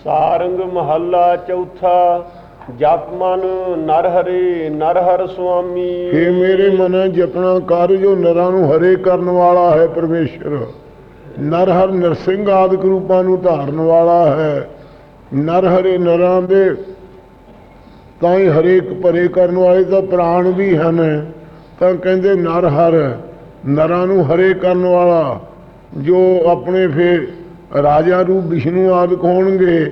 ਸਾਰੰਗ ਮਹੱਲਾ ਚੌਥਾ, ਜਪ ਮਨ ਨਰ ਹਰੇ ਨਰ ਹਰ ਸੁਆਮੀ। हे ਮੇਰੇ ਮਨ, ਜਪਣਾ ਕਰ ਜੋ ਨਰਾਂ ਨੂੰ ਹਰੇ ਕਰਨ ਵਾਲਾ ਹੈ ਪਰਮੇਸ਼ਰ। ਨਰ ਹਰ ਨਰਸਿੰਘ ਆਦਿਕ ਰੂਪਾਂ ਨੂੰ ਧਾਰਨ ਵਾਲਾ ਹੈ। ਨਰ ਹਰੇ ਨਰਾਂ ਦੇ ਤਾਂ ਹੀ ਹਰੇਕ ਭਰੇ ਕਰਨ ਵਾਲੇ ਤਾਂ ਪ੍ਰਾਣ ਵੀ ਹਨ। ਤਾਂ ਕਹਿੰਦੇ ਨਰ ਹਰ ਨਰਾਂ ਨੂੰ ਹਰੇ ਕਰਨ ਵਾਲਾ, ਜੋ ਆਪਣੇ ਫੇਰ ਰਾਜਾ ਰੂਪ ਵਿਸ਼ਨੂੰ ਆਦਿਕ ਹੋਣਗੇ।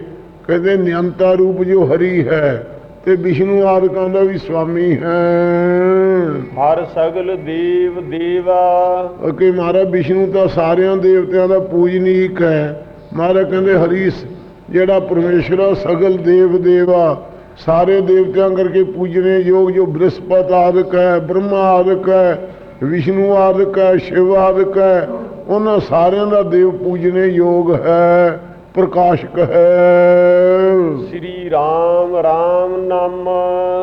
ਕਹਿੰਦੇ ਨਿਯੰਤਾ ਰੂਪ ਜੋ ਹਰੀ ਹੈ ਤੇ ਵਿਸ਼ਨੂੰ ਆਦਿਕਾਂ ਦਾ ਵੀ ਸਵਾਮੀ ਹੈ। ਹਰ ਸਗਲ ਦੇਵ ਦੇਵਾ। ਕਿ ਮਹਾਰਾਜ ਵਿਸ਼ਨੂੰ ਤਾਂ ਸਾਰਿਆਂ ਦੇਵਤਿਆਂ ਦਾ ਪੂਜਨੀਕ ਹੈ। ਮਹਾਰਾਜ ਕਹਿੰਦੇ ਹਰੀਸ ਜਿਹੜਾ ਪਰਮੇਸ਼ਰ ਸਗਲ ਦੇਵ ਦੇਵਾ। ਸਾਰੇ ਦੇਵਤਿਆਂ ਕਰਕੇ ਪੂਜਣੇ ਯੋਗ ਜੋ ਬ੍ਰਹਸਪਤ ਆਦਿਕ ਹੈ ਬ੍ਰਹਮਾ ਆਦਿਕ ਹੈ। ਵਿਸ਼ਨੂੰ ਆਦਿਕ ਹੈ ਸ਼ਿਵ ਆਦਿਕ ਹੈ ਉਹਨਾਂ ਸਾਰਿਆਂ ਦਾ ਦੇਵ ਪੂਜਣੇ ਯੋਗ ਹੈ ਪ੍ਰਕਾਸ਼ਕ ਹੈ। ਸ੍ਰੀ ਰਾਮ ਰਾਮ ਨਾਮ।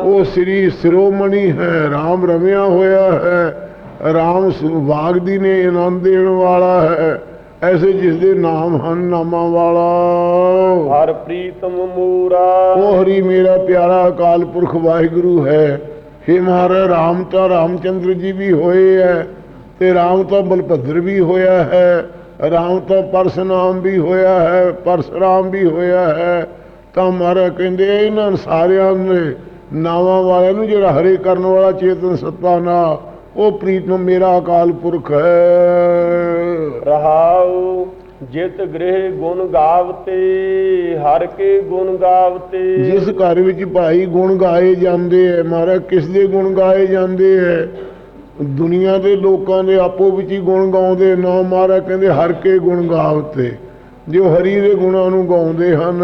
ਉਹ ਸ੍ਰੀ ਸਿਰੋਮਣੀ ਹੈ RAM ਰਮਿਆ ਹੋਇਆ ਹੈ RAM ਵਾਗਦੀ ਨੇ ਆਨੰਦ ਦੇਣ ਵਾਲਾ ਹੈ ਐਸੇ ਜਿਸ ਦੇ ਨਾਮ ਹਨ ਨਾਮਾਂ ਵਾਲਾ। ਹਰ ਪ੍ਰੀਤਮ ਮੂਰਾ। ਉਹ ਹਰੀ ਮੇਰਾ ਪਿਆਰਾ ਅਕਾਲ ਪੁਰਖ ਵਾਹਿਗੁਰੂ ਹੈ हे ਮਹਾਰਾਜ, ਰਾਮ ਤਾਂ ਰਾਮਚੰਦਰ ਜੀ ਵੀ ਹੋਏ ਹੈ ਤੇ ਰਾਮ ਤਾਂ ਬਲਭਦਰ ਵੀ ਹੋਇਆ ਹੈ। RAM ਤਾਂ ਪਰਸਨਾਮ ਵੀ ਹੋਇਆ ਹੈ, ਪਰਸਰਾਮ ਵੀ ਹੋਇਆ ਹੈ। ਤਾਂ ਮਹਾਰਾਜ ਕਹਿੰਦੇ ਇਹਨਾਂ ਸਾਰਿਆਂ ਨੇ, ਨਾਵਾਂ ਵਾਲਿਆਂ ਨੂੰ ਜਿਹੜਾ ਹਰੇ ਕਰਨ ਵਾਲਾ ਚੇਤਨ ਸੱਤਾ ਨਾ ਉਹ ਪ੍ਰੀਤਮ ਮੇਰਾ ਅਕਾਲ ਪੁਰਖ ਹੈ। ਰਹਾਉ ਜਿਤ ਗ੍ਰਹਿ ਗੁਣ ਗਾਵਤੇ, ਹਰ ਕੇ ਗੁਣ ਗਾਵਤੇ। ਜਿਸ ਘਰ ਵਿੱਚ ਭਾਈ ਗੁਣ ਗਾਏ ਜਾਂਦੇ ਐ, ਮਹਾਰਾਜ ਕਿਸ ਦੇ ਗੁਣ ਗਾਏ ਜਾਂਦੇ ਐ? ਦੁਨੀਆ ਦੇ ਲੋਕਾਂ ਦੇ ਆਪੋ ਵਿੱਚ ਹੀ ਗੁਣ ਗਾਉਂਦੇ ਨਾ ਮਹਾਰਾਜ ਕਹਿੰਦੇ ਹਰ ਕੇ ਗੁਣ ਗਾਵਤੇ। ਜੋ ਹਰੀ ਦੇ ਗੁਣਾਂ ਨੂੰ ਗਾਉਂਦੇ ਹਨ,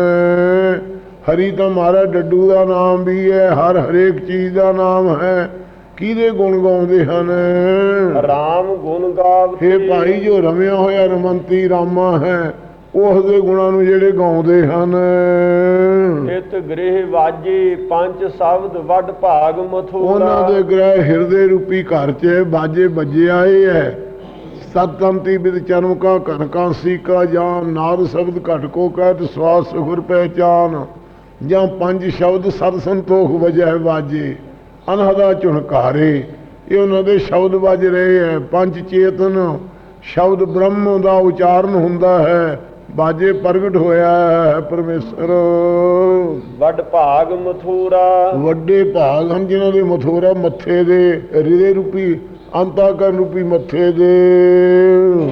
ਹਰੀ ਤਾਂ ਮਹਾਰਾਜ ਡੱਡੂ ਦਾ ਨਾਮ ਵੀ ਹੈ ਹਰ ਹਰੇਕ ਚੀਜ਼ ਦਾ ਨਾਮ ਹੈ। ਕਿਹਦੇ ਗੁਣ ਗਾਉਂਦੇ ਹਨ? ਰਾਮ ਗੁਣ ਗਾਵਤੇ ਹੇ ਭਾਈ ਜੋ ਰਮਿਆ ਹੋਇਆ ਰਮੰਤੀ ਰਾਮਾ ਹੈ ਉਸ ਦੇ ਗੁਣਾਂ ਨੂੰ ਜਿਹੜੇ ਗਾਉਂਦੇ ਹਨ? ਜਿਤ ਗ੍ਰਹਿ ਵਾਜੇ ਪੰਜ ਸ਼ਬਦ ਵੱਡ ਭਾਗ ਮਥੁਰਾ। ਉਹਨਾਂ ਦੇ ਗ੍ਰਹਿ ਹਿਰਦੇ ਰੂਪੀ ਘਰ 'ਚ ਬਾਜੇ ਵੱਜੇ ਆਏ ਐ ਸਤੰਤੀ ਬਿਦ ਚਰਮ ਕਾ ਘਨ ਕਾਂਸੀ ਕਾ ਜਾਨ ਨਾਦ ਸ਼ਬਦ ਘਟ ਕੋ ਕਹਿਤ ਸਵਾਸ ਸੁਖੁਰ ਪਹਿਚਾਨ। ਜਾਂ ਪੰਜ ਸ਼ਬਦ ਸਤ ਸੰਤੋਖ ਵਜੈ ਵਾਜੇ। ਅਨਹਦਾ ਝੁਣਕਾਰੇ ਇਹ ਉਹਨਾਂ ਦੇ ਸ਼ਬਦ ਵੱਜ ਰਹੇ ਐ ਪੰਜ ਚੇਤਨ ਸ਼ਬਦ ਬ੍ਰਹਮ ਦਾ ਉਚਾਰਨ ਹੁੰਦਾ ਹੈ। ਬਾਜੇ ਪ੍ਰਗਟ ਹੋਇਆ ਹੈ ਪਰਮੇਸ਼ਰ। ਵੱਡ ਭਾਗ ਮਥੁਰਾ। ਵੱਡੇ ਭਾਗ ਹਨ ਜਿਨ੍ਹਾਂ ਦੇ ਮਥੁਰਾ ਮੱਥੇ ਦੇ ਹਿਰਦੇ ਰੂਪੀ ਅੰਤਾਕਰਨ ਰੂਪੀ ਮੱਥੇ ਦੇ।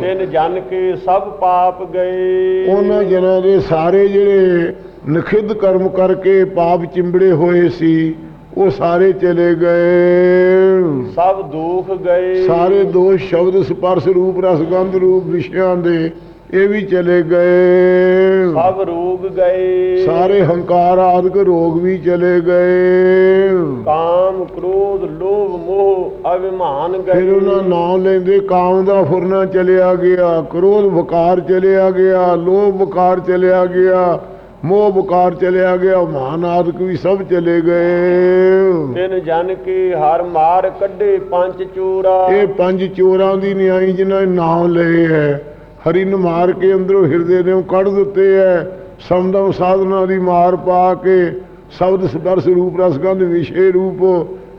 ਤਿਨ ਜਨ ਕੇ ਸਭ ਪਾਪ ਗਏ। ਉਹਨਾਂ ਜਨਾਂ ਦੇ ਸਾਰੇ ਜਿਹੜੇ ਨਖਿੱਧ ਕਰਮ ਕਰਕੇ ਪਾਪ ਚਿੰਬੜੇ ਹੋਏ ਸੀ। ਉਹ ਸਾਰੇ ਚਲੇ ਗਏ। ਸਭ ਦੁਖ ਗਏ। ਸਾਰੇ ਦੋਸ਼ ਸ਼ਬਦ ਸਪਰਸ਼ ਰੂਪ ਰਸਗੰਧ ਰੂਪ ਵਿਸ਼ਿਆਂ ਦੇ ਇਹ ਵੀ ਚਲੇ ਗਏ। ਸਭ ਰੋਗ ਗਏ। ਸਾਰੇ ਹੰਕਾਰ ਆਦਿਕ ਰੋਗ ਵੀ ਚਲੇ ਗਏ। ਕਾਮ ਕ੍ਰੋਧ ਲੋਭ ਮੋਹ ਅਭਿਮਾਨ ਫਿਰ ਗਏ ਉਹਨਾਂ ਨਾਮ ਲੈਂਦੇ ਕਾਮ ਦਾ ਫੁਰਨਾ ਚਲਿਆ ਗਿਆ ਕ੍ਰੋਧ ਵਿਕਾਰ ਚਲਿਆ ਗਿਆ ਲੋਭ ਵਿਕਾਰ ਚਲਿਆ ਗਿਆ। ਮੋਹ ਵਿਕਾਰ ਚਲਿਆ ਗਿਆ ਆਦਿਕ ਵੀ ਸਭ ਚਲੇ ਗਏ। ਤਿਨ ਜਨ ਕੇ ਹਰ ਮਾਰ ਕੱਢੇ ਪੰਜ ਚੋਰਾ। ਇਹ ਪੰਜ ਚੋਰਾਂ ਦੀ ਨਿਆਈ ਜਿਨ੍ਹਾਂ ਨੇ ਨਾਮ ਲਏ ਹੈ ਹਰੀ ਨੂੰ ਮਾਰ ਕੇ ਅੰਦਰੋਂ ਹਿਰਦੇ ਨੇ ਕੱਢ ਦਿੱਤੇ ਹੈ। ਸਮਦਮ ਸਾਧਨਾ ਦੀ ਮਾਰ ਪਾ ਕੇ ਸ਼ਬਦ ਸਪਰਸ਼ ਰੂਪ ਰਸਗੰਧ ਵਿਸ਼ੇ ਰੂਪ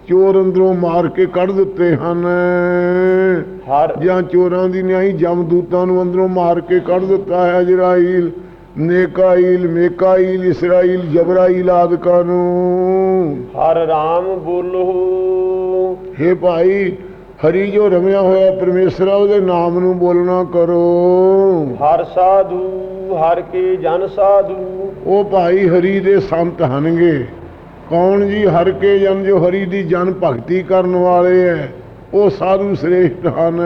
ਚੋਰ ਅੰਦਰੋਂ ਮਾਰ ਕੇ ਕੱਢ ਦਿੱਤੇ ਹਨ। ਹਰ ਜਾਂ ਚੋਰਾਂ ਦੀ ਨਿਆਈ ਜਮਦੂਤਾਂ ਨੂੰ ਅੰਦਰੋਂ ਮਾਰ ਕੇ ਕੱਢ ਦਿੱਤਾ ਹੈ ਇਜ਼ਰਾਈਲ ਨੇਕਾਈਲ ਮੇਕਾਈਲ ਇਸਰਾਈਲ ਜਬਰਾਈਲ ਆਦਿਕਾਂ ਨੂੰ। ਹਰ ਰਾਮ ਬੋਲੋ। हे ਭਾਈ ਹਰੀ ਜੋ ਰਮਿਆ ਹੋਇਆ ਪਰਮੇਸ਼ਰ ਆ, ਉਹਦੇ ਨਾਮ ਨੂੰ ਬੋਲਣਾ ਕਰੋ। ਹਰ ਸਾਧੂ ਹਰ ਕੇ ਜਨ ਸਾਧੂ। ਉਹ ਭਾਈ ਹਰੀ ਦੇ ਸੰਤ ਹਨਗੇ। ਕੌਣ ਜੀ? ਹਰ ਕੇ ਜਨ ਜੋ ਹਰੀ ਦੀ ਜਨ ਭਗਤੀ ਕਰਨ ਵਾਲੇ ਐ ਉਹ ਸਾਧੂ ਸ੍ਰੇਸ਼ਟ ਹਨ।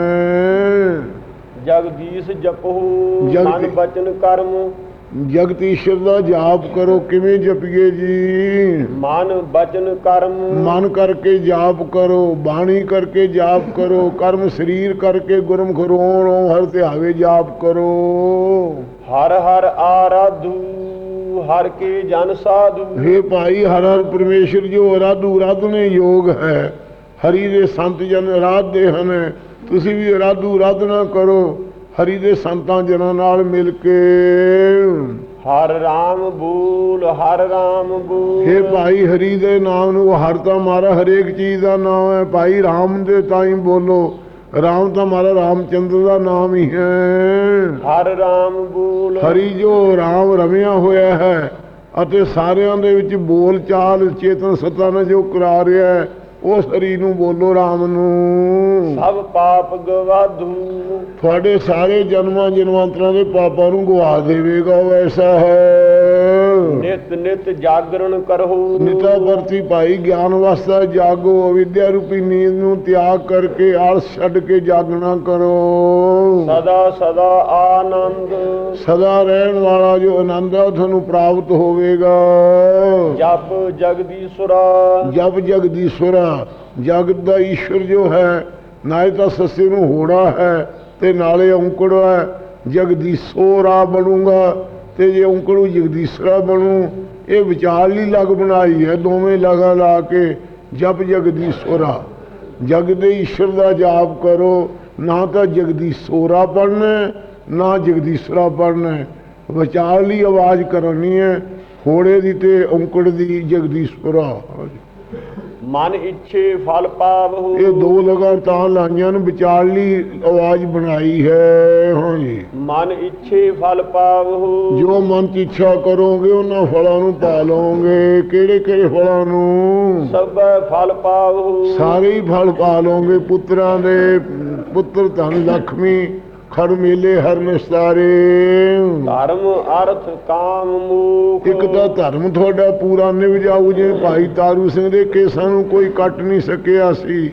ਜਗਦੀਸ਼ ਜਪੋ ਮਨ ਬਚਨ ਕਰਮ। ਜਗਤ ਈਸ਼ਰ ਦਾ ਜਾਪ ਕਰੋ ਕਿਵੇਂ ਜਪੀਏ ਜੀ? ਮਨ ਬਚਨ ਕਰਮ। ਮਨ ਕਰਕੇ ਜਾਪ ਕਰੋ ਬਾਣੀ ਕਰਕੇ ਜਾਪ ਕਰੋ ਕਰਮ ਸਰੀਰ ਕਰਕੇ ਗੁਰਮੁਖ ਰੋਣ ਹਰ ਧਿਆਵੇ ਜਾਪ ਕਰੋ। ਹਰ ਹਰ ਆਰਾਧੂ ਹਰ ਕੇ ਜਨ ਸਾਧੂ। हे ਭਾਈ ਹਰ ਹਰ ਪਰਮੇਸ਼ਰ ਜੋ ਅਰਾਧੂ ਰਾਧਨੇ ਯੋਗ ਹੈ। ਹਰੀ ਦੇ ਸੰਤ ਜਨ ਅਰਾਧਦੇ ਹਨ। ਤੁਸੀਂ ਵੀ ਅਰਾਧੂ ਰਾਧਨਾ ਕਰੋ। ਹਰੀ ਦੇ ਸੰਤਾਂ ਜਨਾਂ ਨਾਲ ਮਿਲ ਕੇ। ਹਰ ਰਾਮ ਬੂਲ ਹਰ ਰਾਮ ਬੂਲ। ਇਹ ਭਾਈ ਹਰੀ ਦੇ ਨਾਮ ਨੂੰ ਹਰ ਤਾਂ ਮਾਰਾ ਹਰੇਕ ਚੀਜ਼ ਦਾ ਨਾਮ ਹੈ। ਭਾਈ ਰਾਮ ਦੇ ਤਾਂ ਹੀ ਬੋਲੋ ਰਾਮ ਤਾਂ ਮਾਰਾ ਰਾਮਚੰਦਰ ਦਾ ਨਾਮ ਹੀ ਹੈ। ਹਰ ਰਾਮ ਬੂਲ। ਹਰੀ ਜੋ ਰਾਮ ਰਮਿਆ ਹੋਇਆ ਹੈ ਅਤੇ ਸਾਰਿਆਂ ਦੇ ਵਿੱਚ ਬੋਲ ਚਾਲ ਚੇਤਨ ਸੱਤਾ ਨਾਲ ਜੋ ਕਰਾ ਰਿਹਾ ਹੈ। ਉਸ ਹਰੀ ਨੂੰ ਬੋਲੋ ਰਾਮ ਨੂੰ। ਸਭ ਪਾਪ ਗਵਾਧੂ। ਤੁਹਾਡੇ ਸਾਰੇ ਜਨਮਾਂ ਜਨਮਾਂਤਰਾਂ ਦੇ ਪਾਪਾਂ ਨੂੰ ਗਵਾ ਦੇਵੇਗਾ ਉਹ ਐਸਾ ਹੈ। ਨਿਤ ਨਿਤ ਜਾਗਰਣ ਕਰੋ ਨਿਤਾ ਵਰਤੀ ਭਾਈ ਗਿਆਨ ਵਾਸਤਾ ਜਾਗੋ ਅਵਿਦਿਆ ਰੂਪੀ ਨੀਂਦ ਨੂੰ ਤਿਆਗ ਕਰਕੇ ਆਲਸ ਛੱਡ ਕੇ ਜਾਗਣਾ ਕਰੋ। ਸਦਾ ਸਦਾ ਆਨੰਦ। ਸਦਾ ਰਹਿਣ ਵਾਲਾ ਜੋ ਆਨੰਦ ਹੈ ਉਹ ਤੁਹਾਨੂੰ ਪ੍ਰਾਪਤ ਹੋਵੇਗਾ। ਜਪ ਜਗਦੀਸ਼ੁਰਾ ਜਬ ਜਗਦੀਸ਼ਵਰਾ ਜਗਤ ਦਾ ਈਸ਼ਵਰ ਜੋ ਹੈ ਨਾਲੇ ਤਾਂ ਸੱਸੇ ਨੂੰ ਹੋੜਾ ਹੈ ਤੇ ਨਾਲੇ ਔਂਕੜ ਹੈ ਜਗਦੀਸ਼ੋਰਾ ਬਣੂਗਾ। ਤੇ ਜੇ ਔਂਕੜੂ ਜਗਦੀਸ਼ਰਾ ਬਣੂ, ਇਹ ਵਿਚਾਰਲੀ ਲਗ ਬਣਾਈ ਹੈ, ਦੋਵੇਂ ਲਗਾਂ ਲਾ ਕੇ ਜਪ ਜਗਦੀਸ਼ਵਰਾ ਜਗ ਦੇ ਈਸ਼ਰ ਦਾ ਜਾਪ ਕਰੋ, ਨਾ ਤਾਂ ਜਗਦੀਸ਼ੋਰਾ ਪੜਨਾ ਨਾ ਜਗਦੀਸ਼ਰਾ ਪੜਨਾ ਹੈ। ਵਿਚਾਰਲੀ ਆਵਾਜ਼ ਕਰਨੀ ਹੈ, ਹੋੜੇ ਦੀ ਤੇ ਔਂਕੜ ਦੀ ਜਗਦੀਸ਼ਵਰਾ ਮਨ ਇੱਛੇ ਫਲ ਪਾਵਹੁ। ਇਹ ਦੋ ਲਗਾਂ ਤਾਂ ਲਾਈਆਂ ਨੂੰ ਵਿਚਾਰਲੀ ਆਵਾਜ਼ ਬਣਾਈ ਹੈ ਹਾਂਜੀ ਮਨ ਇੱਛੇ ਫਲ ਪਾਵਹੁ। ਜੋ ਮਨ ਚ ਇੱਛਾ ਕਰੋਗੇ ਉਹਨਾਂ ਫਲਾਂ ਨੂੰ ਪਾ ਲਓਗੇ। ਕਿਹੜੇ ਕਿਹੜੇ ਫਲਾਂ ਨੂੰ? ਸਭ ਫਲ ਪਾਵਹੁ। ਸਾਰੇ ਹੀ ਫਲ ਪਾ ਲਓਗੇ ਪੁੱਤਰਾਂ ਦੇ। ਪੁੱਤਰ ਧਨ ਲక్ష్ਮੀ ਖੜ ਮੇਲੇ ਹਰ ਨਿਸਤਾਰੇ ਧਰਮ ਅਰਥ ਕਾਮ ਮੂਖ। ਇੱਕ ਤਾਂ ਧਰਮ ਤੁਹਾਡਾ ਪੂਰਾ ਨਿਭ ਜਾਊ ਜਿਵੇਂ ਭਾਈ ਤਾਰੂ ਸਿੰਘ ਦੇ ਕੇਸਾਂ ਨੂੰ ਕੋਈ ਕੱਟ ਨਹੀਂ ਸਕਿਆ ਸੀ।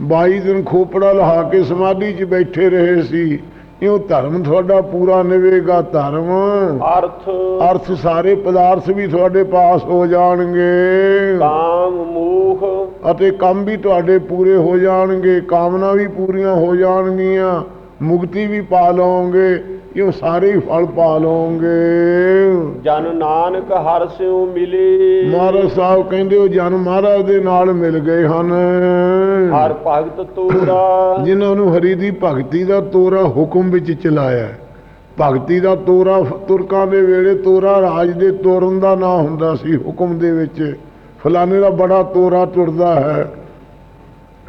22 ਦਿਨ ਖੋਪੜਾ ਲਹਾ ਕੇ ਸਮਾਧੀ 'ਚ ਬੈਠੇ ਰਹੇ ਸੀ। ਇਉਂ ਧਰਮ ਤੁਹਾਡਾ ਪੂਰਾ ਨਿਵੇਗਾ ਧਰਮ। ਅਰਥ। ਅਰਥ ਸਾਰੇ ਪਦਾਰਥ ਵੀ ਤੁਹਾਡੇ ਪਾਸ ਹੋ ਜਾਣਗੇ। ਕਾਮ ਮੂਖ। ਅਤੇ ਕੰਮ ਵੀ ਤੁਹਾਡੇ ਪੂਰੇ ਹੋ ਜਾਣਗੇ। ਕਾਮਨਾ ਵੀ ਪੂਰੀਆਂ ਹੋ ਜਾਣਗੀਆਂ। ਮੁਕਤੀ ਵੀ ਪਾ ਲਓਗੇ। ਇਹ ਸਾਰੇ ਫਲ ਪਾ ਲਓਗੇ? ਜਨ ਨਾਨਕ ਹਰ ਸਿਉ ਮਿਲੇ। ਮਹਾਰਾਜ ਸਾਹਿਬ ਕਹਿੰਦੇ ਉਹ ਜਨ ਮਹਾਰਾਜ ਦੇ ਨਾਲ ਮਿਲ ਗਏ ਹਨ। ਹਰ ਭਗਤ ਤੋਰਾ। ਜਿਨ੍ਹਾਂ ਨੂੰ ਹਰੀ ਦੀ ਭਗਤੀ ਦਾ ਤੋਰਾ ਹੁਕਮ ਵਿੱਚ ਚਲਾਇਆ ਹੈ। ਭਗਤੀ ਦਾ ਤੋਰਾ ਤੁਰਕਾਂ ਦੇ ਵੇਲੇ ਤੋਰਾ ਰਾਜ ਦੇ ਤੋਰਨ ਦਾ ਨਾਂ ਹੁੰਦਾ ਸੀ। ਹੁਕਮ ਦੇ ਵਿੱਚ ਫਲਾਣੇ ਦਾ ਬੜਾ ਤੋਰਾ ਤੁਰਦਾ ਹੈ।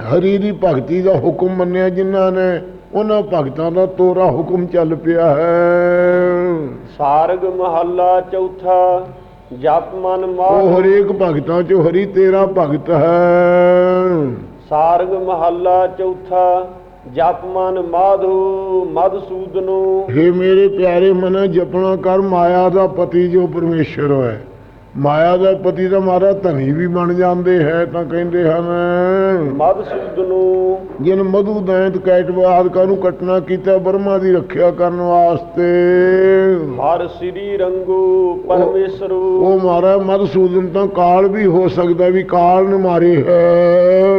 ਹਰੀ ਦੀ ਭਗਤੀ ਦਾ ਹੁਕਮ ਮੰਨਿਆ ਜਿਨ੍ਹਾਂ ਨੇ। ਉਹਨਾਂ ਭਗਤਾਂ ਦਾ ਤੋਰਾ ਹੁਕਮ ਚੱਲ ਪਿਆ ਹੈ। ਸਾਰਗ ਮਹੱਲਾ ਚੌਥਾ ਜਪ ਮਨ ਉਹ ਮਾਹ ਹਰੇਕ ਭਗਤਾਂ ਚੋਂ ਹਰੀ ਤੇਰਾ ਭਗਤ ਹੈ। ਸਾਰਗ ਮਹੱਲਾ ਚੌਥਾ ਜਪ ਮਨ ਮਾਧੂ ਮਧਸੂਦਨੋ हे ਮੇਰੇ ਪਿਆਰੇ ਮਨ ਜਪਣਾ ਕਰ ਮਾਇਆ ਦਾ ਪਤੀ ਜੋ ਪਰਮੇਸ਼ਰ ਹੈ। ਮਾਇਆ ਦਾ ਪਤੀ ਦਾ ਮਾਰਾ ਧਨੀ ਵੀ ਬਣ ਜਾਂਦੇ ਹੈ ਤਾਂ ਕਹਿੰਦੇ ਹਨ। ਮਦ ਸੂਦਨੂ ਜਿਨ ਮਧੂ ਦੈਂਤ ਕੈਟਵਾਦ ਕਾਨੂੰ ਕਟਨਾ ਕੀਤਾ ਬਰਮਾ ਦੀ ਰੱਖਿਆ ਕਰਨ ਵਾਸਤੇ। ਹਰ ਸ੍ਰੀ ਰੰਗੂ ਪਰਮੇਸ਼ਰੂ। ਉਹ ਮਾਰਾ ਮਦ ਸੂਦਨ ਤਾਂ ਕਾਲ ਵੀ ਹੋ ਸਕਦਾ ਵੀ ਕਾਲ ਨੇ ਮਾਰੇ ਹੈ।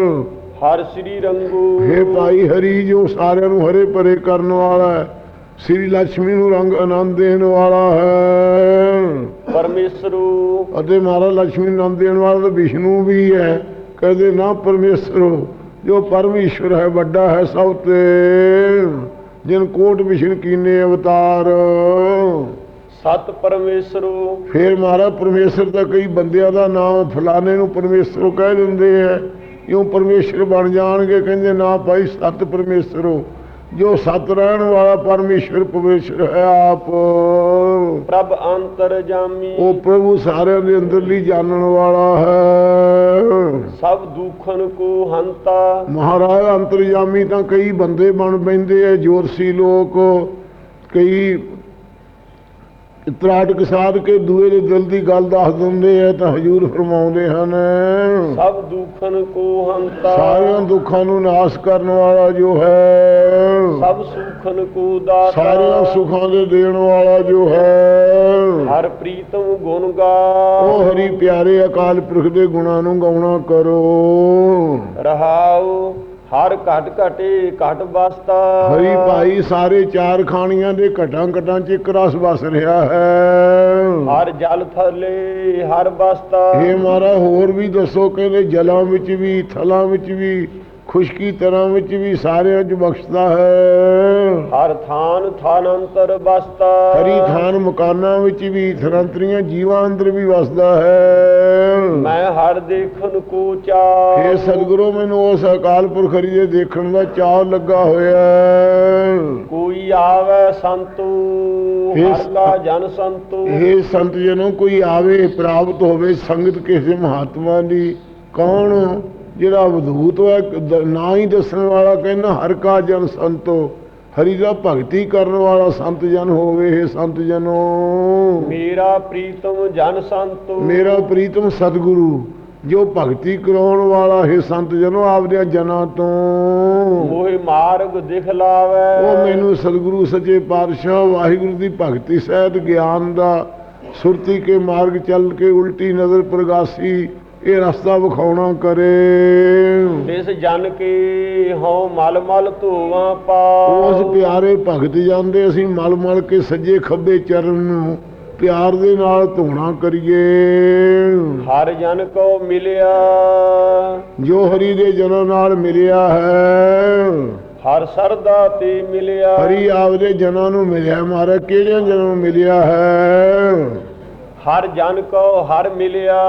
ਹਰ ਸ੍ਰੀ ਰੰਗੂ। ਹੇ ਭਾਈ ਹਰੀ ਜੋ ਸਾਰਿਆਂ ਨੂੰ ਹਰੇ ਭਰੇ ਕਰਨ ਵਾਲਾ ਹੈ ਸ੍ਰੀ ਲక్ష్ਮੀ ਨੂੰ ਰੰਗ ਆਨੰਦ ਦੇਣ ਵਾਲਾ ਹੈ। ਪਰਮੇਸ਼ਰੂ ਅਤੇ ਮਹਾਰਾਜ ਲక్ష్ਮੀ ਨੂੰ ਆਨੰਦ ਦੇਣ ਵਾਲਾ ਤਾਂ ਵਿਸ਼ਨੂੰ ਵੀ ਹੈ। ਕਹਿੰਦੇ ਨਾ ਪਰਮੇਸ਼ਰ ਜੋ ਪਰਮੇਸ਼ਰ ਹੈ ਵੱਡਾ ਹੈ ਸਭ ਤੇ। ਜਿਨ ਕੋਟ ਵਿਸ਼ਨ ਕੀਨੇ ਅਵਤਾਰ। ਸਤ ਪਰਮੇਸ਼ਰੂ ਫਿਰ ਮਹਾਰਾਜ ਪਰਮੇਸ਼ਰ ਦਾ ਕਈ ਬੰਦਿਆਂ ਦਾ ਨਾਮ ਫਲਾਣੇ ਨੂੰ ਪਰਮੇਸ਼ਰ ਕਹਿ ਦਿੰਦੇ ਹੈ। ਇਉਂ ਪਰਮੇਸ਼ਰ ਬਣ ਜਾਣਗੇ ਕਹਿੰਦੇ ਨਾ ਭਾਈ ਸਤ ਪਰਮੇਸ਼ਰੋ ਜੋ ਸਤ ਰਹਿਣ ਵਾਲਾ ਪਰਮੇਸ਼ਰ ਪਰਮੇਸ਼ਰ ਹੈ ਆਪ। ਪ੍ਰਭ ਅੰਤਰ ਜਾਮੀ। ਉਹ ਪ੍ਰਭੂ ਸਾਰਿਆਂ ਦੇ ਅੰਦਰਲੀ ਜਾਣਨ ਵਾਲਾ ਹੈ। ਸਭ ਦੁਖਨ ਕੋ ਹੰਤਾ। ਮਹਾਰਾਜ ਅੰਤਰਜਾਮੀ ਤਾਂ ਕਈ ਬੰਦੇ ਬਣ ਬੈਂਦੇ ਐ ਜੋਰਸੀ ਲੋਕ ਕਈ ਇਤਰਾਟਕ ਸਾਧ ਕੇ ਦੂਏ ਦੇ ਦਿਲ ਦੀ ਗੱਲ ਦੱਸ ਦਿੰਦੇ ਐ ਤਾਂ ਹਜੂਰ ਫਰਮਾਉਂਦੇ ਹਨ। ਸਭ ਦੁਖਨ ਕੋ ਹੰਤਾ ਸਾਰਿਆਂ ਦੁੱਖਾਂ ਨੂੰ ਨਾਸ਼ ਕਰਨ ਵਾਲਾ ਜੋ ਹੈ। ਸਭ ਸੁਖਨ ਕੋ ਦਾਤਾ। ਸਾਰਿਆਂ ਸੁੱਖਾਂ ਦੇ ਦੇਣ ਵਾਲਾ ਜੋ ਹੈ। ਹਰ ਪ੍ਰੀਤਮ ਗੁਣ ਗਾ। ਉਹ ਹਰੀ ਪਿਆਰੇ ਅਕਾਲ ਪੁਰਖ ਦੇ ਗੁਣਾਂ ਨੂੰ ਗਾਉਣਾ ਕਰੋ। ਰਹਾਉ ਹਰ ਘਟ ਘਟੇ ਘਟ ਬਸਤਾ ਹਰੀ ਭਾਈ ਸਾਰੇ ਚਾਰ ਖਾਣੀਆਂ ਦੇ ਘਟਾਂ ਘਟਾਂ ਚ ਇੱਕ ਰਸ ਵਸ ਰਿਹਾ ਹੈ। ਹਰ ਜਲ ਥਲੇ ਹਰ ਬਸਤਾ ਇਹ ਮਾਰਾ ਹੋਰ ਵੀ ਦੱਸੋ ਕਹਿੰਦੇ ਜਲਾਂ ਵਿੱਚ ਵੀ ਥਲਾਂ ਵਿੱਚ ਵੀ ਖੁਸ਼ਕੀ ਤਰ੍ਹਾਂ ਵਿੱਚ ਵੀ ਸਾਰਿਆਂ 'ਚ ਬਖਸ਼ਦਾ ਹੈ। ਹਰ ਥਾਨ ਥਾਨ ਅੰਤਰ ਬਸਤਾ ਹਰੀ ਥਾਨ ਮਕਾਨਾਂ ਵਿੱਚ ਵੀ ਥਰੰਤਰੀਆਂ ਜੀਵਾਂ ਅੰਦਰ ਵੀ ਵਸਦਾ ਹੈ। ਮੈਂ ਹਰ ਦੇਖਨ ਕੋ ਚਾਹ। ਸਤਿਗੁਰੂ ਮੈਨੂੰ ਉਸ ਅਕਾਲ ਪੁਰਖ ਹਰੀ ਦੇ ਦੇਖਣ ਦਾ ਚਾਅ ਲੱਗਾ ਹੋਇਆ ਕੋਈ ਆਵੇ ਸੰਤੂ ਇਸ- ਹਰ ਕਾ ਜਨ ਸੰਤੂ। ਇਹ ਸੰਤ ਜਨੋ ਕੋਈ ਆਵੇ ਪ੍ਰਾਪਤ ਹੋਵੇ ਸੰਗਤ ਕਿਸੇ ਮਹਾਤਮਾ ਦੀ। ਕੌਣ ਜਿਹੜਾ ਅਵਧੂਤ ਹੈ ਦ- ਨਾ ਹੀ ਦੱਸਣ ਵਾਲਾ ਕਹਿੰਦਾ ਹਰ ਕਾ ਜਨ ਸੰਤੋ ਹਰੀ ਦਾ ਭਗਤੀ ਕਰਨ ਵਾਲਾ ਸੰਤ ਜਨ ਹੋਵੇ ਇਹ ਸੰਤ ਜਨੋ। ਮੇਰਾ ਪ੍ਰੀਤਮ ਜਨ ਸੰਤੂ ਮੇਰਾ ਪ੍ਰੀਤਮ ਸਤਿਗੁਰੂ ਜੋ ਭਗਤੀ ਕਰਾਉਣ ਵਾਲਾ ਹੈ ਸੰਤ ਜਨੋ ਆਪਦੇ ਜਨਾਂ ਤੋਂ। ਮੋਹਿ ਮਾਰਗ ਦਿਖਲਾਵੇ ਉਹ ਮੈਨੂੰ ਸਤਿਗੁਰੂ ਸੱਚੇ ਪਾਤਸ਼ਾਹ ਵਾਹਿਗੁਰੂ ਦੀ ਭਗਤੀ ਸਹਿਤ ਗਿਆਨ ਦਾ ਸੁਰਤੀ ਕੇ ਮਾਰਗ ਚੱਲ ਕੇ ਉਲਟੀ ਨਜ਼ਰ ਪ੍ਰਗਾਸੀ। ਇਹ ਰਸਤਾ ਵਿਖਾਉਣਾ ਕਰੇ। ਇਸ ਜਨ ਕੇ ਹਉ ਮਲ ਮਲ ਧੋਵਾਂ ਉਸ ਪਾਉ ਪਿਆਰੇ ਭਗਤ ਜਾਂਦੇ ਅਸੀਂ ਮਲ ਮਲ ਕੇ ਸੱਜੇ ਖੱਬੇ ਚਰਨ ਨੂੰ ਪਿਆਰ ਦੇ ਨਾਲ ਧੋਣਾ ਕਰੀਏ। ਹਰ ਜਨ ਕੋ ਮਿਲਿਆ। ਜੋ ਹਰੀ ਦੇ ਜਨਾਂ ਨਾਲ ਮਿਲਿਆ ਹੈ ਹਰ ਸਰਦਾ ਤੇ ਮਿਲਿਆ। ਹਰੀ ਆਪਦੇ ਜਨਾਂ ਨੂੰ ਮਿਲਿਆ ਮਾਰਾ ਕਿਹੜਿਆਂ ਜਨਾਂ ਨੂੰ ਮਿਲਿਆ ਹੈ? ਹਰ ਜਨ ਕੋ ਹਰ ਮਿਲਿਆ।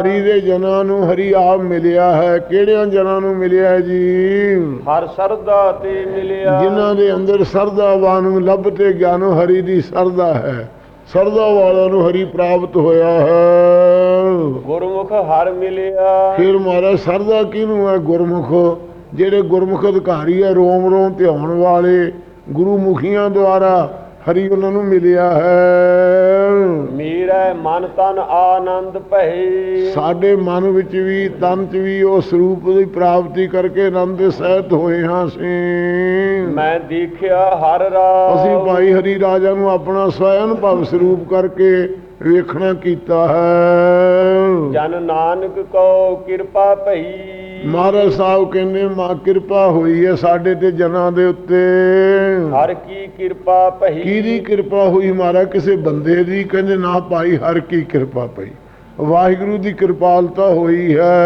ਹਰੀ ਦੇ ਜਨਾਂ ਨੂੰ ਹਰੀ ਆਪ ਮਿਲਿਆ ਹੈ। ਕਿਹੜਿਆਂ ਜਨਾਂ ਨੂੰ ਮਿਲਿਆ ਹੈ ਜੀ? ਹਰ ਸਰਦਾ ਤੇ ਮਿਲਿਆ। ਜਿਨ੍ਹਾਂ ਦੇ ਅੰਦਰ ਸਰਦਾ ਵਾਨੂੰ ਲੱਭ ਤੇ ਗਿਆਨੋ ਹਰੀ ਦੀ ਸਰਦਾ ਹੈ। ਸਰਦਾ ਵਾਲਿਆਂ ਨੂੰ ਹਰੀ ਪ੍ਰਾਪਤ ਹੋਇਆ ਹੈ। ਗੁਰਮੁਖ ਹਰ ਮਿਲਿਆ। ਫਿਰ ਮਹਾਰਾਜ ਸਰਦਾ ਕਿਹਨੂੰ ਹੈ ਗੁਰਮੁਖ? ਜਿਹੜੇ ਗੁਰਮੁਖ ਅਧਿਕਾਰੀ ਹੈ ਰੋਮ ਰੋਮ ਤੇ ਆਉਣ ਵਾਲੇ ਗੁਰੂ ਮੁਖੀਆਂ ਦੁਆਰਾ ਹਰੀ ਉਹਨਾਂ ਨੂੰ ਮਿਲਿਆ ਹੈ। ਮੇਰਾ ਮਨ ਤਨ ਆਨੰਦ ਭਏ ਸਾਡੇ ਮਨ ਵਿੱਚ ਵੀ ਤਨ 'ਚ ਵੀ ਉਸ ਰੂਪ ਦੀ ਪ੍ਰਾਪਤੀ ਕਰਕੇ ਆਨੰਦ ਦੇ ਸਹਿਤ ਹੋਏ ਹਾਂ ਅਸੀਂ। ਮੈਂ ਦੇਖਿਆ ਹਰ ਰਾਹ। ਅਸੀਂ ਭਾਈ ਹਰੀ ਰਾਜਾ ਨੂੰ ਆਪਣਾ ਸਵੈ ਅਨੁਭਵ ਸਰੂਪ ਕਰਕੇ ਵੇਖਣਾ ਕੀਤਾ ਹੈ। ਜਨ ਨਾਨਕ ਕੋ ਕਿਰਪਾ ਭਈ। ਮਹਾਰਾਜ ਸਾਹਿਬ ਕਹਿੰਦੇ ਮਾ ਕਿਰਪਾ ਹੋਈ ਹੈ ਸਾਡੇ ਤੇ ਜਨਾਂ ਦੇ ਉੱਤੇ। ਹਰ ਕੀ ਕਿਰਪਾ ਭਈ ਕਿਹਦੀ ਕਿਰਪਾ ਹੋਈ ਮਹਾਰਾਜ? ਕਿਸੇ ਬੰਦੇ ਦੀ। ਕਹਿੰਦੇ ਨਾ ਭਾਈ ਹਰ ਕੀ ਕਿਰਪਾ ਪਈ। ਵਾਹਿਗੁਰੂ ਦੀ ਕਿਰਪਾਲਤਾ ਹੋਈ ਹੈ।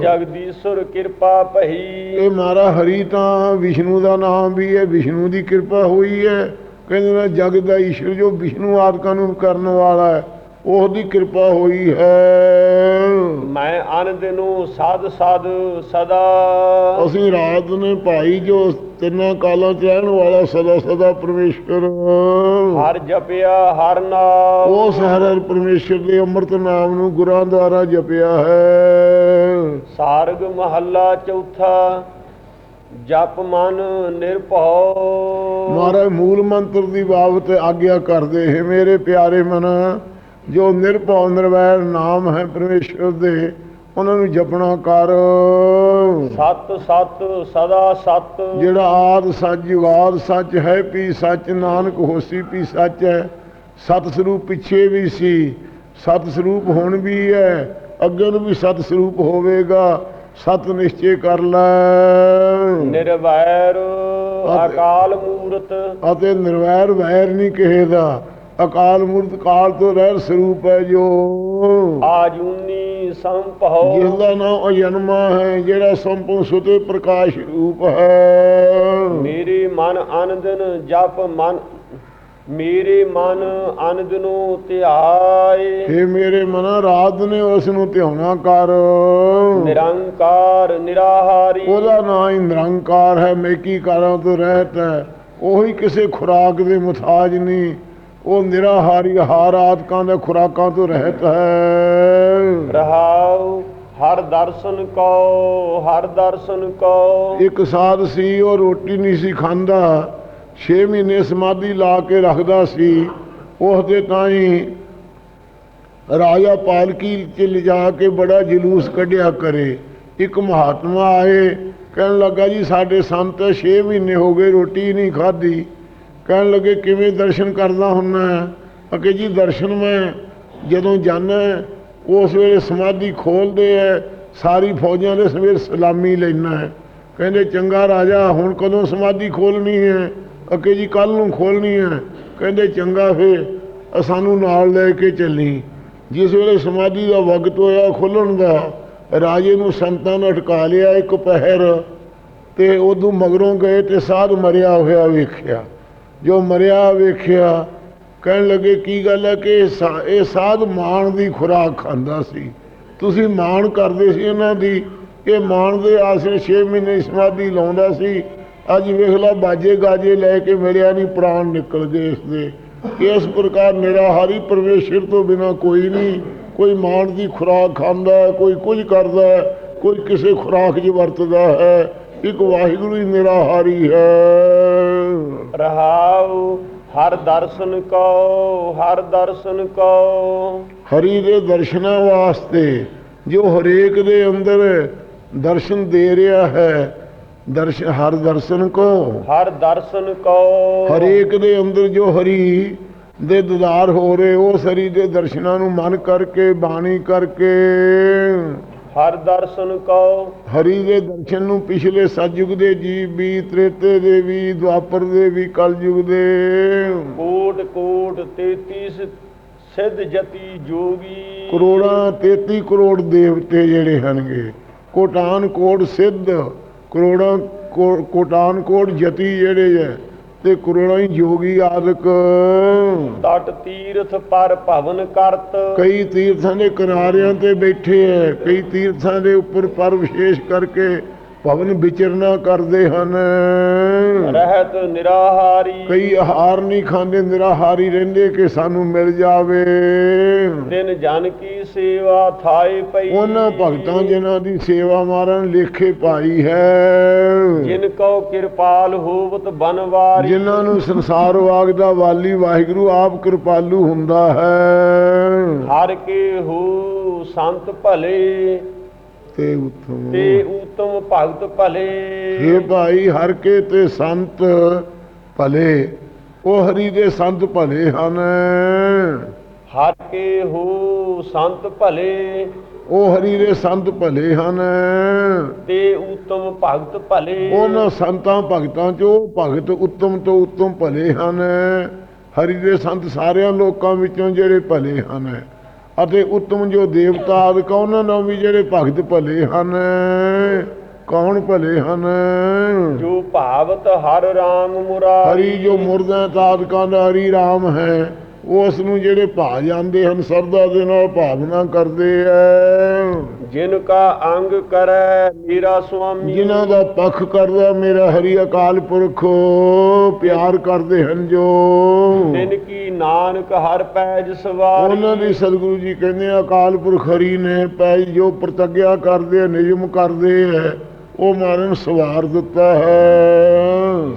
ਜਗਦੀਸ਼ਵਰ ਕਿਰਪਾ ਭਈ ਇਹ ਮਾਰਾ ਹਰੀ ਤਾਂ ਵਿਸ਼ਨੂੰ ਦਾ ਨਾਮ ਵੀ ਹੈ ਵਿਸ਼ਨੂੰ ਦੀ ਕਿਰਪਾ ਹੋਈ ਹੈ। ਕਹਿੰਦੇ ਨੇ ਜਗ ਦਾ ਈਸ਼ਵਰ ਜੋ ਵਿਸ਼ਨੂੰ ਆਦਿਕਾਂ ਨੂੰ ਕਰਨ ਵਾਲਾ ਹੈ। ਉਹ ਦੀ ਕਿਰਪਾ ਹੋਈ ਹੈ। ਮੈਂ ਅਨੰਦ ਨੂੰ ਸਾਧ ਸਾਧ ਸਦਾ। ਅਸੀਂ ਰਾਤ ਨੇ ਭਾਈ ਜੋ ਤਿੰਨਾਂ ਕਾਲਾਂ ਚ ਰਹਿਣ ਵਾਲਾ ਸਦਾ ਸਦਾ ਪਰਮੇਸ਼ਰ ਹਰ ਜਪਿਆ ਹਰ ਨਾਮ। ਉਸ ਹਰ ਹਰ ਪਰਮੇਸ਼ਰ ਦੇ ਅੰਮ੍ਰਿਤ ਨਾਮ ਨੂੰ ਗੁਰਾਂ ਦੁਆਰਾ ਜਪਿਆ ਹੈ। ਸਾਰਗ ਮਹੱਲਾ ਚੌਥਾ ਜਪ ਮਨ ਨਿਰਭਉ। ਮਹਾਰਾਜ ਮੂਲ ਮੰਤਰ ਦੀ ਬਾਬਤ ਆਗਿਆ ਕਰਦੇ ਹੈ ਮੇਰੇ ਪਿਆਰੇ ਮਨ। ਜੋ ਨਿਰਭਉ ਨਿਰਵੈਰ ਨਾਮ ਹੈ ਪਰਮੇਸ਼ਰ ਦੇ ਉਹਨਾਂ ਨੂੰ ਜਪਣਾ ਕਰ। ਸਤ ਸਤ ਸਦਾ ਸਤ। ਜਿਹੜਾ ਆਦ ਸੱਚ ਜੁਗਾਦ ਸੱਚ ਹੈ ਪੀ ਸੱਚ ਨਾਨਕ ਹੋਸੀ ਪੀ ਸੱਚ ਹੈ। ਸਤ ਸਰੂਪ ਪਿੱਛੇ ਵੀ ਸੀ ਸਤ ਸਰੂਪ ਹੁਣ ਵੀ ਹੈ ਅੱਗੇ ਨੂੰ ਵੀ ਸਤ ਸਰੂਪ ਹੋਵੇਗਾ ਸਤ ਨਿਸ਼ਚੈ ਕਰ ਲੈ। ਨਿਰਵੈਰ ਅਕਾਲ ਮੂਰਤ। ਅਤੇ ਨਿਰਵੈਰ ਵੈਰ ਨਹੀਂ ਕਿਸੇ ਦਾ ਅਕਾਲ ਮੂਰਤ ਕਾਲ ਤੋਂ ਰਹਿ ਸਰੂਪ ਹੈ ਜੋ। ਆਜੂਨੀ ਸੰਭਉ। ਜਿਸ ਦਾ ਨਾਮ ਅਜਨਮਾ ਹੈ ਜਿਹੜਾ ਸੰਪੂਰਨ ਸੁਤੇ ਪ੍ਰਕਾਸ਼ ਰੂਪ ਹੈ। ਮੇਰੇ ਮਨ ਆਨੰਦਨ ਜਪ ਮਨ ਮੇਰੇ ਮਨ ਆਨੰਦ ਨੂੰ ਧਿਆਏ। हे ਮੇਰੇ ਮਨਾ ਰਾਤ ਨੇ ਉਸ ਨੂੰ ਧਿਆਉਣਾ ਕਰ। ਨਿਰੰਕਾਰ ਨਿਰਾਹਾਰੀ। ਉਹਦਾ ਨਾਮ ਹੀ ਨਿਰੰਕਾਰ ਹੈ ਮੇਕੀ ਕਾਰਾਂ ਤੋਂ ਰਹਿਤ ਹੈ। ਉਹੀ ਕਿਸੇ ਖੁਰਾਕ ਦੇ ਮੁਤਾਜ ਨਹੀਂ। ਉਹ ਨਿਰਾਹਾਰੀ ਹਾਰ ਆਦਿਕਾਂ ਦੇ ਖੁਰਾਕਾਂ ਤੋਂ ਰਹਿਤ ਹੈ। ਰਹਾਉ ਹਰ ਦਰਸ਼ਨ ਕੋ ਹਰ ਦਰਸ਼ਨ ਕੋ ਇੱਕ ਸਾਧ ਸੀ ਉਹ ਰੋਟੀ ਨਹੀਂ ਸੀ ਖਾਂਦਾ। 6 ਮਹੀਨੇ ਸਮਾਧੀ ਲਾ ਕੇ ਰੱਖਦਾ ਸੀ। ਉਸ ਦੇ ਤਾਂ ਹੀ ਰਾਜਾ ਪਾਲਕੀ ਚ ਲਿਜਾ ਕੇ ਬੜਾ ਜਲੂਸ ਕੱਢਿਆ ਕਰੇ ਇੱਕ ਮਹਾਤਮਾ ਆਏ ਕਹਿਣ ਲੱਗਾ ਜੀ ਸਾਡੇ ਸੰਤ 6 ਮਹੀਨੇ ਹੋ ਗਏ ਰੋਟੀ ਨਹੀਂ ਖਾਧੀ। ਕਹਿਣ ਲੱਗੇ, ਕਿਵੇਂ ਦਰਸ਼ਨ ਕਰਦਾ ਹੁੰਨਾ ਅਕੇ ਜੀ, ਦਰਸ਼ਨ ਮੈਂ ਜਦੋਂ ਜਾਣਾ ਉਸ ਵੇਲੇ ਸਮਾਧੀ ਖੋਲਦੇ ਐ ਸਾਰੀ ਫੌਜਾਂ ਦੇ ਸਵੇਰ ਸਲਾਮੀ ਲੈਣਾ ਹੈ। ਕਹਿੰਦੇ, ਚੰਗਾ ਰਾਜਾ, ਹੁਣ ਕਦੋਂ ਸਮਾਧੀ ਖੋਲਣੀ ਹੈ? ਅਕੇ ਜੀ ਕੱਲ ਨੂੰ ਖੋਲਣੀ ਹੈ। ਕਹਿੰਦੇ, ਚੰਗਾ ਫੇਰ ਸਾਨੂੰ ਨਾਲ ਲੈ ਕੇ ਚੱਲੀ। ਜਿਸ ਵੇਲੇ ਸਮਾਧੀ ਦਾ ਵਕਤ ਹੋਇਆ ਖੋਲਣ ਦਾ, ਰਾਜੇ ਨੂੰ ਸੰਤਾਂ ਨੇ ਅਟਕਾ ਲਿਆ ਇੱਕ ਪਹਿਰ ਤੇ ਉਦੋਂ ਮਗਰੋਂ ਗਏ ਤੇ ਸਾਧ ਮਰਿਆ ਹੋਇਆ ਵੇਖਿਆ। ਜੋ ਮਰਿਆ ਵੇਖਿਆ, ਕਹਿਣ ਲੱਗੇ, ਕੀ ਗੱਲ ਹੈ ਕਿ ਇਹ ਸਾ- ਇਹ ਸਾਧ ਮਾਣ ਦੀ ਖੁਰਾਕ ਖਾਂਦਾ ਸੀ? ਤੁਸੀਂ ਮਾਣ ਕਰਦੇ ਸੀ ਇਹਨਾਂ ਦੀ। ਇਹ ਮਾਣ ਦੇ ਆਸਰੇ 6 ਮਹੀਨੇ ਸਮਾਧੀ ਲਾਉਂਦਾ ਸੀ। ਅੱਜ ਵੇਖ ਲਾ, ਬਾਜੇ ਗਾਜੇ ਲੈ ਕੇ ਮਿਲਿਆ ਨਹੀਂ, ਪ੍ਰਾਣ ਨਿਕਲ ਗਏ ਇਸ ਦੇ। ਇਸ ਪ੍ਰਕਾਰ ਮੇਰਾ ਹਰੀ ਪਰਮੇਸ਼ਰ ਤੋਂ ਬਿਨਾ ਕੋਈ ਨਹੀਂ, ਕੋਈ ਮਾਣ ਦੀ ਖੁਰਾਕ ਖਾਂਦਾ ਕੋਈ ਕੁਝ ਕਰਦਾ ਕੋਈ ਕਿਸੇ ਖੁਰਾਕ 'ਚ ਵਰਤਦਾ ਹੈ। ਇੱਕ ਵਾਹਿਗੁਰੂ ਹੀ ਨਿਰਾਹਾਰੀ ਹੈ। ਰਹਾਉ ਹਰ ਦਰਸ਼ਨ ਕੋ ਹਰ ਦਰਸ਼ਨ ਕੋ ਹਰੀ ਦੇ ਦਰਸ਼ਨਾਂ ਵਾਸਤੇ ਜੋ ਹਰੇਕ ਦੇ ਅੰਦਰ ਦਰਸ਼ਨ ਦੇ ਰਿਹਾ ਹੈ ਦਰਸ਼ਨ ਹਰ ਦਰਸ਼ਨ ਕੋ ਹਰ ਦਰਸ਼ਨ ਕੋ ਹਰੇਕ ਦੇ ਅੰਦਰ ਜੋ ਹਰੀ ਦੇ ਦੀਦਾਰ ਹੋ ਰਹੇ ਉਸ ਹਰੀ ਦੇ ਦਰਸ਼ਨਾਂ ਨੂੰ ਮਨ ਕਰਕੇ ਬਾਣੀ ਕਰਕੇ ਹਰ ਦਰਸ਼ਨ ਕੋ ਹਰੀ ਦੇ ਦਰਸ਼ਨ ਨੂੰ ਪਿਛਲੇ ਸਤਜੁਗ ਦੇ ਜੀਵ ਵੀ ਤ੍ਰੇਤੇ ਦੇ ਵੀ ਦੁਆਪਰ ਦੇ ਵੀ ਕਲਯੁਗ ਦੇ। ਕੋਟ ਕੋਟ 33 ਸਿੱਧ ਜਤੀ ਜੋਗੀ। ਕਰੋੜਾਂ 33 ਕਰੋੜ ਦੇਵਤੇ ਜਿਹੜੇ ਹਨਗੇ। ਕੋਟਾਨ ਕੋਟ ਸਿੱਧ ਕਰੋੜਾਂ ਕੋਟਾਨ ਕੋਟ ਜਤੀ ਜਿਹੜੇ ਹੈ ਤੇ ਕਰੋੜਾਂ ਹੀ ਜੋਗੀ ਆਦਿਕ। ਤਟ ਤੀਰਥ ਪਰ ਭਵਨ ਕਰਤ। ਕਈ ਤੀਰਥਾਂ ਦੇ ਕਿਨਾਰਿਆਂ ਤੇ ਬੈਠੇ ਹੈ ਕਈ ਤੀਰਥਾਂ ਦੇ ਉੱਪਰ ਪਰ ਵਿਸ਼ੇਸ਼ ਕਰਕੇ ਭਵਨ ਵਿਚਰਨਾ ਕਰਦੇ ਹਨ। ਰਹਿਤ ਨਿਰਾਹਾਰੀ। ਕਈ ਆਹਾਰ ਨਹੀਂ ਖਾਂਦੇ ਨਿਰਾਹਾਰੀ ਰਹਿੰਦੇ ਕਿ ਸਾਨੂੰ ਮਿਲ ਜਾਵੇ। ਦਿਨ ਜਨ ਕੀ ਸੇਵਾ ਥਾਏ ਪਈ। ਉਹਨਾਂ ਭਗਤਾਂ ਜਿਨ੍ਹਾਂ ਦੀ ਸੇਵਾ ਮਾਰਨ ਲੇਖੇ ਪਾਈ ਹੈ। ਜਿਨ ਕੋ ਕਿਰਪਾਲ ਹੋਵਤ ਬਨਵਾਰੀ। ਜਿਨ੍ਹਾਂ ਨੂੰ ਸੰਸਾਰ ਵਾਗ ਦਾ ਵਾਲੀ ਵਾਹਿਗੁਰੂ ਆਪ ਕਿਰਪਾਲੂ ਹੁੰਦਾ ਹੈ। ਹਰ ਕੇ ਹੋ ਸੰਤ ਭਲੇ। ਤੇ ਉਤਮ। ਤੇ ਉਤਮ ਭਗਤ ਭਲੇ। ਇਹ ਭਾਈ ਹਰ ਕੇ ਤੇ ਸੰਤ ਭਲੇ ਉਹ ਹਰੀ ਦੇ ਸੰਤ ਭਲੇ ਹਨ। ਹਰ ਕੇ ਹੋ ਸੰਤ ਭਲੇ। ਉਹ ਹਰੀ ਦੇ ਸੰਤ ਭਲੇ ਹਨ। ਤੇ ਉਤਮ ਭਗਤ ਭਲੇ। ਉਹਨਾਂ ਸੰਤਾਂ ਭਗਤਾਂ ਚੋਂ ਭਗਤ ਉੱਤਮ ਤੋਂ ਉੱਤਮ ਭਲੇ ਹਨ। ਹਰੀ ਦੇ ਸੰਤ ਸਾਰਿਆਂ ਲੋਕਾਂ ਵਿੱਚੋਂ ਜਿਹੜੇ ਭਲੇ ਹਨ। ਅਤੇ ਉੱਤਮ ਜੋ ਦੇਵਤਾ ਆਦਿਕ ਉਹਨਾਂ ਨੂੰ ਵੀ ਜਿਹੜੇ ਭਗਤ ਭਲੇ ਹਨ? ਕੌਣ ਭਲੇ ਹਨ? ਜੋ ਭਾਵਤ ਹਰ ਰਾਮ ਮੁਰਾਰੀ। ਹਰੀ ਜੋ ਮੁਰਦਾ ਤਾਦਕਾਂ ਦਾ ਹਰੀ ਰਾਮ ਹੈ। ਉਸ ਨੂੰ ਜਿਹੜੇ ਭਾ ਜਾਂਦੇ ਹਨ ਸਰਦਾ ਦੇ ਨਾਲ ਭਾਵਨਾ ਕਰਦੇ ਐ। ਜਿਨ ਕਾ ਅੰਗ ਕਰੈ ਮੇਰਾ ਸੁਆਮੀ। ਜਿਨ੍ਹਾਂ ਦਾ ਪੱਖ ਕਰਦਾ ਮੇਰਾ ਹਰੀ ਅਕਾਲ ਪੁਰਖ ਪਿਆਰ ਕਰਦੇ ਹਨ ਜੋ। ਤਿਨ ਕੀ ਨਾਨਕ ਹਰ ਪੈਜ ਸਵਾਰੀ। ਉਹਨਾਂ ਦੀ ਸਤਿਗੁਰੂ ਜੀ ਕਹਿੰਦੇ ਆ, ਅਕਾਲ ਪੁਰਖ ਹਰੀ ਨੇ ਪੈ ਜੋ ਪ੍ਰਤੱਗਿਆ ਕਰਦੇ ਨਿਯਮ ਕਰਦੇ ਹੈ ਉਹ ਮਾਰਨ ਸਵਾਰ ਦਿੱਤਾ ਹੈ।